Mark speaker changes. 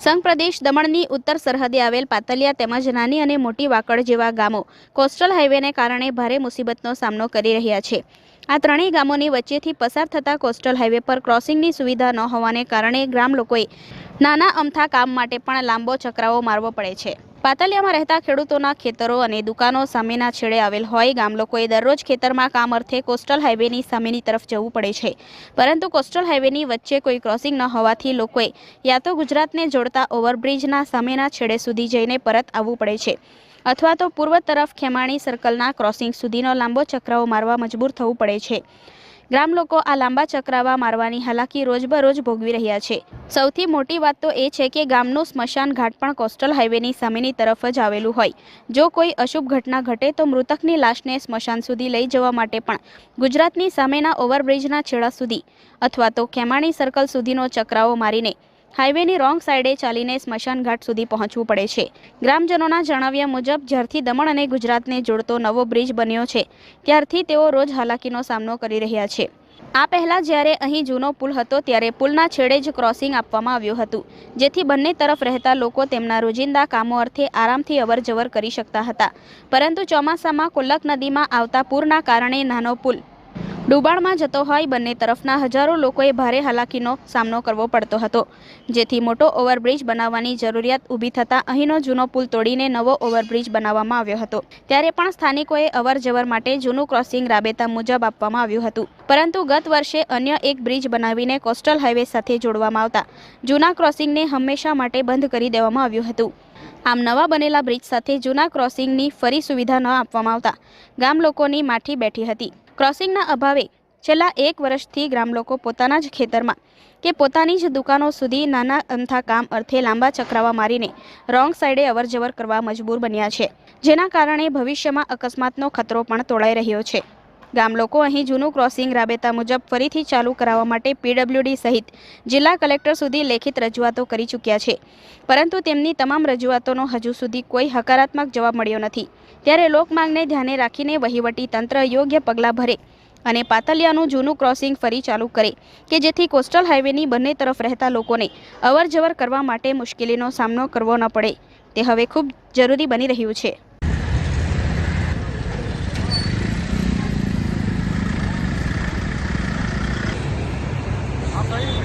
Speaker 1: સંઘ પ્રદેશ દમણની ઉત્તર સરહદે આવેલ પાતલિયા તેમજ નાની અને મોટી વાકડ જેવા ગામો કોસ્ટલ હાઈવેને કારણે ભારે મુસીબતનો સામનો કરી રહ્યા છે. આ ત્રણેય ગામોની વચ્ચેથી પસાર થતા કોસ્ટલ હાઈવે પર ક્રોસિંગની સુવિધા ન હોવાને કારણે ગ્રામ લોકોએ નાના અમથા કામ માટે પણ લાંબો ચકરાવો મારવો પડે છે. પાતલિયામાં રહેતા ખેડૂતોના ખેતરો અને દુકાનો સામેના છેડે આવેલ હોય, ગામ લોકોએ દરરોજ ખેતરમાં કામ અર્થે કોસ્ટલ હાઇવેની સામેની તરફ જવું પડે છે. પરંતુ કોસ્ટલ હાઇવેની વચ્ચે કોઈ ક્રોસિંગ ન હોવાથી લોકોએ યા તો ગુજરાતને જોડતા ઓવરબ્રિજના સામેના છેડે સુધી જઈને પરત આવવું પડે છે. અથવા તો પૂર્વ તરફ ખેમાણી સર્કલના ક્રોસિંગ સુધીનો લાંબો ચક્રાઓ મારવા મજબૂર થવું પડે છે. ગ્રામ લોકો આ લાંબા ચક્રાવા મારવાની હાલાકી રોજબરોજ ભોગવી રહ્યા છે. સૌથી મોટી વાત તો એ છે કે ગામનું સ્મશાન ઘાટ પણ કોસ્ટલ હાઈવેની સામેની તરફ જ આવેલું હોય. જો કોઈ અશુભ ઘટના ઘટે તો મૃતકની લાશને સ્મશાન સુધી લઈ જવા માટે પણ ગુજરાતની સામેના ઓવરબ્રિજના છેડા સુધી અથવા તો ખેમાણી સર્કલ સુધીનો ચક્રાવો મારીને હાઈવેની રોંગ સાઈડે ચાલીને સ્મશાન ઘાટ સુધી પહોંચવું પડે છે. ગ્રામજનોના જણાવ્યા મુજબ, જ્યારથી દમણ અને ગુજરાતને જોડતો નવો બ્રિજ બન્યો છે, ત્યારથી તેઓ રોજ હાલાકીનો સામનો કરી રહ્યા છે. આ પહેલાં જ્યારે અહીં જૂનો પુલ હતો, ત્યારે પુલના છેડે જ ક્રોસિંગ આપવામાં આવ્યું હતું, જેથી બંને તરફ રહેતા લોકો તેમના રોજિંદા કામો અર્થે આરામથી અવરજવર કરી શકતા હતા. પરંતુ ચોમાસામાં કોલ્લક નદીમાં આવતા પૂરના કારણે નાનો પુલ ડૂબાણમાં જતો હોય બંને તરફના હજારો લોકોએ ભારે હાલાકીનો સામનો કરવો પડતો હતો. જેથી મોટો ઓવરબ્રિજ બનાવવાની જરૂરિયાત ઊભી થતાં અહીંનો જૂનો પુલ તોડીને નવો ઓવરબ્રિજ બનાવવામાં આવ્યો હતો. ત્યારે પણ સ્થાનિકોએ અવરજવર માટે જૂનું ક્રોસિંગ રાબેતા મુજબ આપવામાં આવ્યું હતું. પરંતુ ગત વર્ષે અન્ય એક બ્રિજ બનાવીને કોસ્ટલ હાઈવે સાથે જોડવામાં આવતા. જૂના ક્રોસિંગને હંમેશા માટે બંધ કરી દેવામાં આવ્યું હતું. આમ નવા બનેલા બ્રિજ સાથે જૂના ક્રોસિંગની ફરી સુવિધા ન આપવામાં આવતા ગામ લોકોની માઠી બેઠી હતી. ક્રોસિંગના અભાવે છેલ્લા એક વર્ષથી ગ્રામ લોકો પોતાના જ ખેતરમાં કે પોતાની જ દુકાનો સુધી નાના અંથા કામ અર્થે લાંબા ચક્રાવા મારીને રોંગ સાઈડે અવરજવર કરવા મજબૂર બન્યા છે. જેના કારણે ભવિષ્યમાં અકસ્માતનો ખતરો પણ તોળાઈ રહ્યો છે. ગામ લોકો અહીં જૂનું ક્રોસિંગ રાબેતા મુજબ ફરીથી ચાલુ કરાવવા માટે પીડબ્લ્યુડી સહિત જિલ્લા કલેક્ટર સુધી લેખિત રજૂઆતો કરી ચૂક્યા છે. પરંતુ તેમની તમામ રજૂઆતોનો હજુ સુધી કોઈ હકારાત્મક જવાબ મળ્યો નથી. ત્યારે લોકમાંગને ધ્યાને રાખીને વહીવટી તંત્ર યોગ્ય પગલાં ભરે અને પાતલિયાનું જૂનું ક્રોસિંગ ફરી ચાલુ કરે, કે જેથી કોસ્ટલ હાઈવેની બંને તરફ રહેતા લોકોને અવરજવર કરવા માટે મુશ્કેલીનો સામનો કરવો ન પડે. તે હવે ખૂબ જરૂરી બની રહ્યું છે. Are you